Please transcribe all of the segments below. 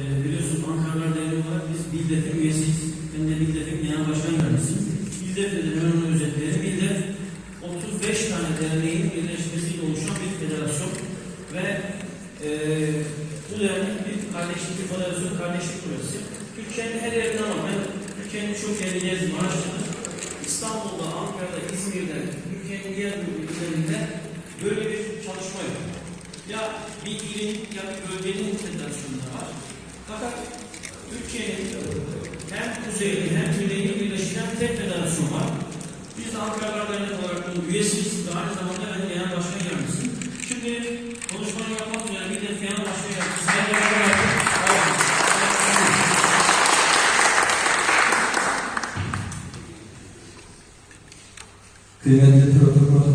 e, biliyorsunuz Ankara'lar Derneği olarak biz BİLDEF'in üyesiyiz. Ben de BİLDEF'in genel başkan yardımcısıyım. BİLDEF nedir? Ben onu özetleyelim. BİLDEF 35 tane derneğin birleşmesiyle oluşan bir federasyon ve e, bu dernek bir kardeşlik, bir federasyon kardeşlik projesi. Türkiye'nin her yerinde ama ben Türkiye'nin çok yerini gezdim, araştırdım. İstanbul'da, Ankara'da, İzmir'de, Türkiye'nin diğer ülkelerinde böyle bir çalışma yok. Ya bir ilin ya bir bölgenin federasyonları var. Fakat Türkiye'nin hem kuzeyini hem güneyini birleştiren tek federasyon var. Biz de Ankara Dernek olarak bunun üyesiyiz ve aynı zamanda ben genel başkan yardımcısıyım. Şimdi konuşmayı yapmak üzere bir de genel başkan yardımcısı. Kıymetli protokol,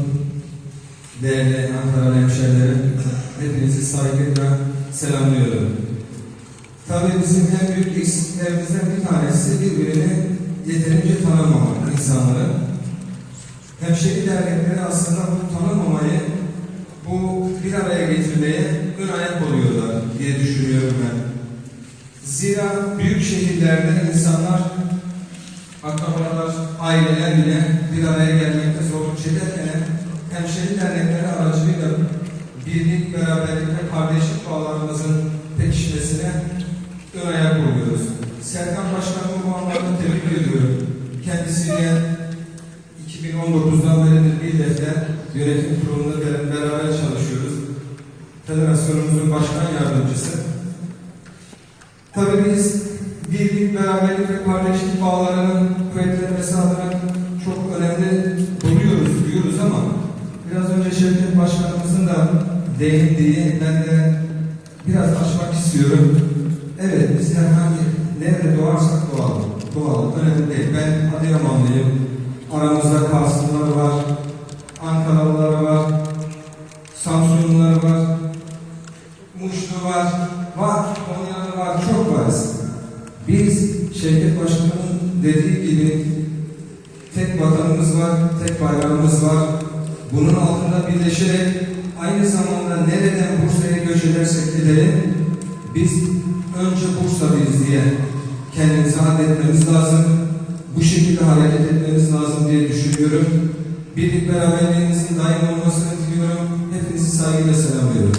değerli Ankara hemşehrilerim, hepinizi saygıyla selamlıyorum. Tabii bizim en büyük eksiklerimizden bir tanesi birbirini yeterince tanımamak insanları. Hemşehri dernekleri aslında bu tanımamayı, bu bir araya getirmeye ön ayak oluyorlar diye düşünüyorum ben. Zira büyük şehirlerde insanlar akrabalar, aileler bile bir araya gelmekte zorluk çekerken hemşehri dernekleri aracılığıyla birlik, beraberlik ve kardeşlik bağlarımızın pekişmesine ön ayak oluyoruz. Serkan Başkanımı bu anlamda tebrik ediyorum. Kendisiyle 2019'dan beridir bir defter yönetim kurulunda be- beraber çalışıyoruz. Federasyonumuzun başkan yardımcısı. Tabii biz birlik, beraberlik ve kardeşlik bağlarının kuvvetlenmesi adına çok önemli buluyoruz, diyoruz ama biraz önce Şevket Başkanımızın da değindiği, ben de biraz açmak istiyorum. Evet, biz herhangi nerede doğarsak doğalım. Doğalım, önemli değil. Ben Adıyamanlıyım. Aramızda Karslılar var, Ankaralılar var, Samsunlular var, Muşlu var, var, Konyalı var, çok varız. Biz Şevket Başkan'ın dediği gibi tek vatanımız var, tek bayrağımız var. Bunun altında birleşerek aynı zamanda nereden Bursa'ya göç edersek edelim, biz önce Bursa'dayız diye kendimizi adetmemiz lazım. Bu şekilde hareket etmemiz lazım diye düşünüyorum. Birlik beraberliğimizin daim olmasını diliyorum. Hepinizi saygıyla selamlıyorum.